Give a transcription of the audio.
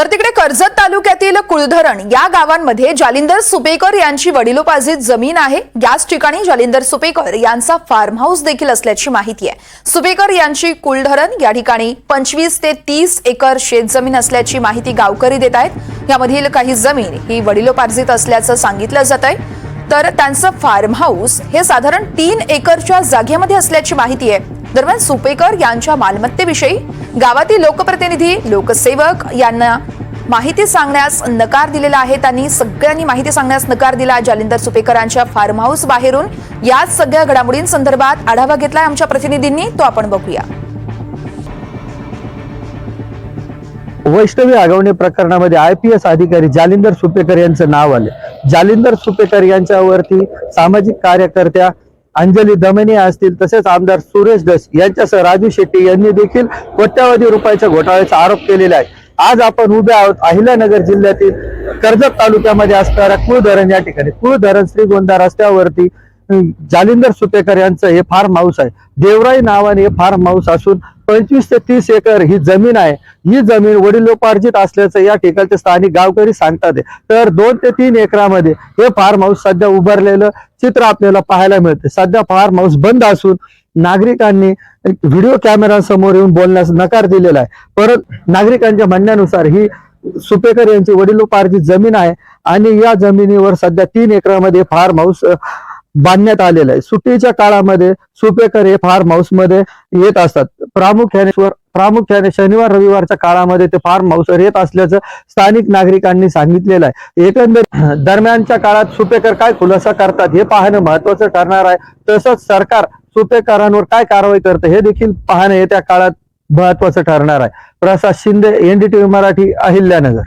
तर तिकडे कर्जत तालुक्यातील कुळधरण या गावांमध्ये जालिंदर सुपेकर यांची वडिलोपार्जित जमीन आहे. याच ठिकाणी जालिंदर सुपेकर यांचा फार्म हाऊस देखील असल्याची माहिती आहे. सुपेकर यांची कुळधरण या ठिकाणी पंचवीस ते तीस एकर शेतजमीन असल्याची माहिती गावकरी देत आहेत. यामधील काही जमीन ही वडिलोपार्जित असल्याचं सांगितलं जात आहे तर त्यांचं फार्म हाऊस हे साधारण तीन एकरच्या जागेमध्ये असल्याची माहिती आहे. दरम्यान सुपेकर यांच्या मालमत्तेविषयी गावातील लोकप्रतिनिधी लोकसेवक यांना माहिती सांगण्यास नकार दिलेला आहे. त्यांनी सगळ्यांनी माहिती सांगण्यास नकार दिला. जालिंदर सुपेकरांच्या फार्म हाऊस बाहेरून याच सगळ्या घडामोडींसंदर्भात आढावा घेतलाय आमच्या प्रतिनिधींनी. तो आपण बघूया. वैष्णवी आगवणे प्रकरणामध्ये आय पी एस अधिकारी जालिंदर सुपेकर यांचं नाव आले. जालिंदर सुपेकर यांच्यावरती सामाजिक कार्यकर्त्या अंजली दमने असतील तसेच आमदार सुरेश दस यांच्यासह राजू शेट्टी यांनी देखील कोट्यावधी रुपयाच्या घोटाळ्याचा आरोप केलेला आहे. आज आपण उभे आहोत अहिल्यानगर जिल्ह्यातील कर्जत तालुक्यामध्ये असणाऱ्या कुळधरण या ठिकाणी. कुळधरण श्रीगोंदा रस्त्यावरती जालिंदर सुपेकर यांचं हे फार्म हाऊस आहे. देवराई नावाने हे फार्म हाऊस असून पंचवीस ते तीस एकर ही जमीन आहे. ही जमीन वडिलोपार्जित असल्याचं या ठिकाणचे स्थानिक गावकरी सांगतात. तर दोन ते तीन एकरामध्ये हे फार्म हाऊस सध्या उभारलेलं चित्र आपल्याला पाहायला मिळते. सध्या फार्म हाऊस बंद असून नागरिकांनी व्हिडिओ कॅमेरासमोर येऊन बोलण्यास नकार दिलेला आहे. परत नागरिकांच्या म्हणण्यानुसार ही सुपेकर यांची वडिलोपार्जित जमीन आहे आणि या जमिनीवर सध्या तीन एकरामध्ये फार्म हाऊस बांधण्यात आलेलं आहे. सुट्टीच्या काळामध्ये सुपेकर हे फार्म हाऊसमध्ये येत असतात. प्रामुख्याने प्रामुख्याने शनिवार रविवारच्या काळामध्ये ते फार्म हाऊसवर येत असल्याचं स्थानिक नागरिकांनी सांगितलेलं आहे. एकंदर दरम्यानच्या काळात सुपेकर काय खुलासा करतात हे पाहणं महत्वाचं ठरणार आहे. तसंच सरकार सुपेकरांवर काय कारवाई करतं हे देखील पाहणं येत्या काळात महत्वाचं ठरणार आहे. प्रसाद शिंदे एनडीटीव्ही मराठी अहिल्यानगर.